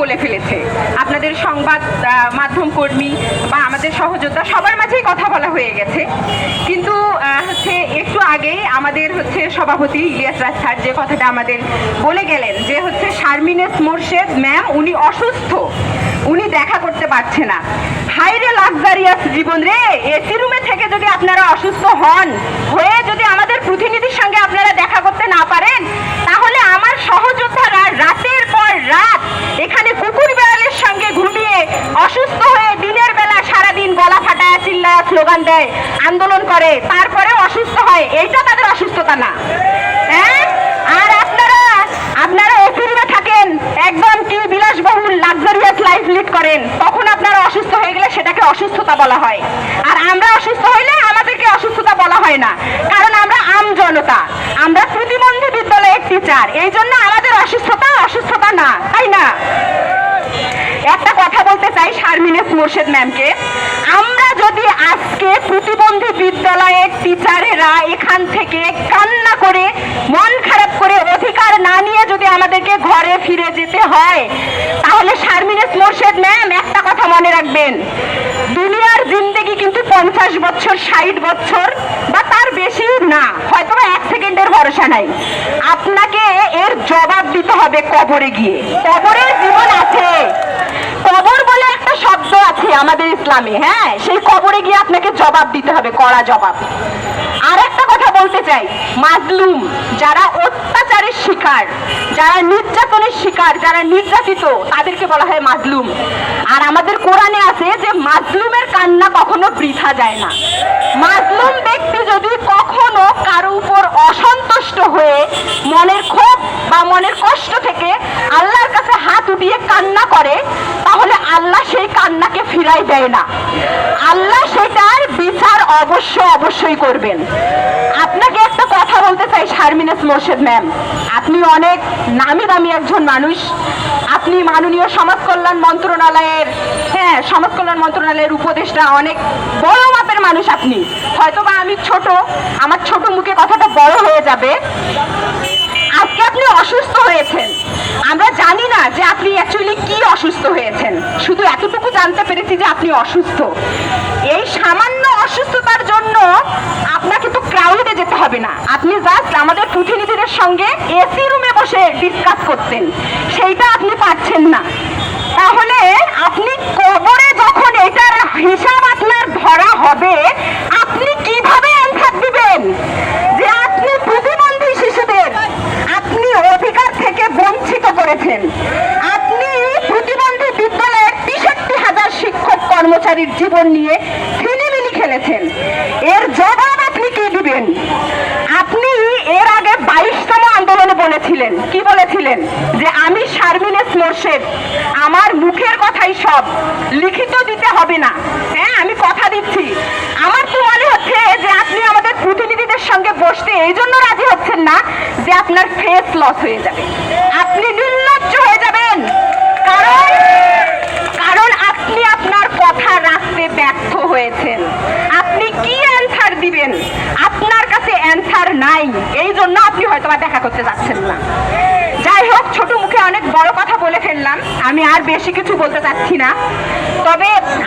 বলে ফেলেছে। আপনাদের সংবাদ মাধ্যম কর্মী বা আমাদের সহযোদ্ধা সবার মাঝেই কথা বলা হয়ে গেছে। কিন্তু হচ্ছে একটু আগেই আমাদের হচ্ছে সভাপতি ইলিয়াস রাজ স্যার যে কথাটা আমাদের বলে গেলেন, যে হচ্ছে শারমিনেস মোর্শেদ ম্যাম, উনি অসুস্থ। উনি দেখা করতে পারছে না। হাইরে লাক্সারিয়াস জীবন রে, এসি রুমে থেকে যদি আপনারা অসুস্থ হন, হয়ে স্লোগান দেয়, আন্দোলন করে তারপরে অসুস্থ হয়। এইটা তাদের অসুস্থতা না। হ্যাঁ? আর আপনারা আপনারা এসি থাকেন, একদম কি বিলাসবহুল লাক্সারিয়াস লাইফ লিড করেন। তখন আপনারা অসুস্থ হয়ে গেলে সেটাকে অসুস্থতা বলা হয়। আর আমরা অসুস্থ হইলে আমাদেরকে অসুস্থতা বলা হয় না। কারণ আমরা আম জনতা। আমরা প্রতিবন্ধী বিদ্যালয়ের টিচার এই জন্য আমাদের অসুস্থতা অসুস্থতা না, তাই না? একটা কথা বলতে চাই শারমিনেস মোর্শেদ ম্যামকে আমরা আজকে প্রতিবন্ধী বিদ্যালয়ের টিচারেরা এখান থেকে কান্না করে, মন খারাপ করে অধিকার না নিয়ে যদি আমাদেরকে ঘরে ফিরে যেতে হয়, তাহলে শারমিনেস মোর্শেদ ম্যাম, একটা কথা মনে রাখবেন। দুনিয়ার জিন্দেগি কিন্তু পঞ্চাশ বছর, ষাট বছর, বা তার বেশি না হয়তো এক সেকেন্ডের ভরসা নাই। আপনাকে এর জবাব দিতে হবে কবরে গিয়ে। কবরের জীবন আছে। কবর বলে একটা শব্দ ইসলামে হ্যাঁ? সেই কবরে গিয়ে আপনাকে জবাব দিতে হবে, কড়া জবাব। আর একটা কথা বলতে চাই, মাজলুম, যারা অত্যাচারের শিকার, যারা নির্যাতনের শিকার, যারা নির্যাতিত, তাদেরকে বলা হয় মাজলুম। আর আমাদের কোরআনে আছে যে মাজলুমের কান্না কখনো বৃথা যায় না। মাজলুম ব্যক্তি যদি কখনো কারও উপর অসন্তুষ্ট হয়ে মনের ক্ষোভ বা মনের কষ্ট থেকে আল্লাহর কাছে হাত উঠিয়ে কান্না করে আল্লাহ সেই কান্নাকে ফিরাই দেয় না। আল্লাহ সেটার বিচার অবশ্য অবশ্যই করবেন। আপনাকে একটা কথা বলতে চাই, শারমিনেস মোর্শেদ ম্যাম। আপনি অনেক নামি দামি একজন মানুষ। আপনি মাননীয় সমাজ কল্যাণ মন্ত্রণালয়ের হ্যাঁ সমাজ কল্যাণ মন্ত্রণালয়ের উপদেষ্টা, অনেক বড় মাপের মানুষ আপনি। হয়তোবা আমি ছোট, আমার ছোট মুখে কথাটা বড় হয়ে যাবে। আজকে আপনি অসুস্থ হয়েছেন। আমরা জানি না যে আপনি অ্যাকচুয়ালি কি অসুস্থ হয়েছেন। শুধু এতটুকু জানতে পেরেছি যে আপনি অসুস্থ। এই সামান্য অসুস্থতার জন্য আপনাকে তো ক্রাউডে যেতে হবে না। আপনি জাস্ট আমাদের প্রতিনিধিদের সঙ্গে এসি রুমে বসে ডিসকাস করতেন সেইটা আপনি পাচ্ছেন না। তাহলে আপনি কবরে যখন এটার হিসাব আপনার ধরা হবে আপনি কীভাবে অ্যান্সার দিবেন যে আপনি প্রতিবন্ধী শিশুদের আপনি অধিকার থেকে বঞ্চিত করেছেন। আপনি প্রতিবন্ধী বিদ্যালয়ের তেষট্টি হাজার শিক্ষক কর্মচারীর জীবন নিয়ে ছিনিমিনি খেলেছেন। এর জবাব আপনি কি দিবেন? আপনি এর আগে বাইশতম আন্দোলনে বলেছিলেন, কি বলেছিলেন? যে আমি শারমিনেস মোর্শেদ, আমার মুখের কথাই সব, লিখিত দিতে হবে না। হ্যাঁ আমি কথা দিচ্ছি। আমার তো মনে হচ্ছে যে আপনি আমাদের প্রতিনিধিদের সঙ্গে বসতে এই জন্য রাজি হচ্ছেন না যে আপনার ফেস লস হয়ে যাবে। আপনি কারণ আপনি আপনার কথা রাখতে ব্যর্থ হয়েছেন। আপনি কি অ্যান্সার দিবেন? আপনার কাছে অ্যান্সার নাই। এই জন্য আপনি হয়তো দেখা করতে যাচ্ছেন না। যাই হোক, ছোট মুখে অনেক বড় কথা বলে ফেললাম। আমি আর বেশি কিছু বলতে চাচ্ছি না। তবে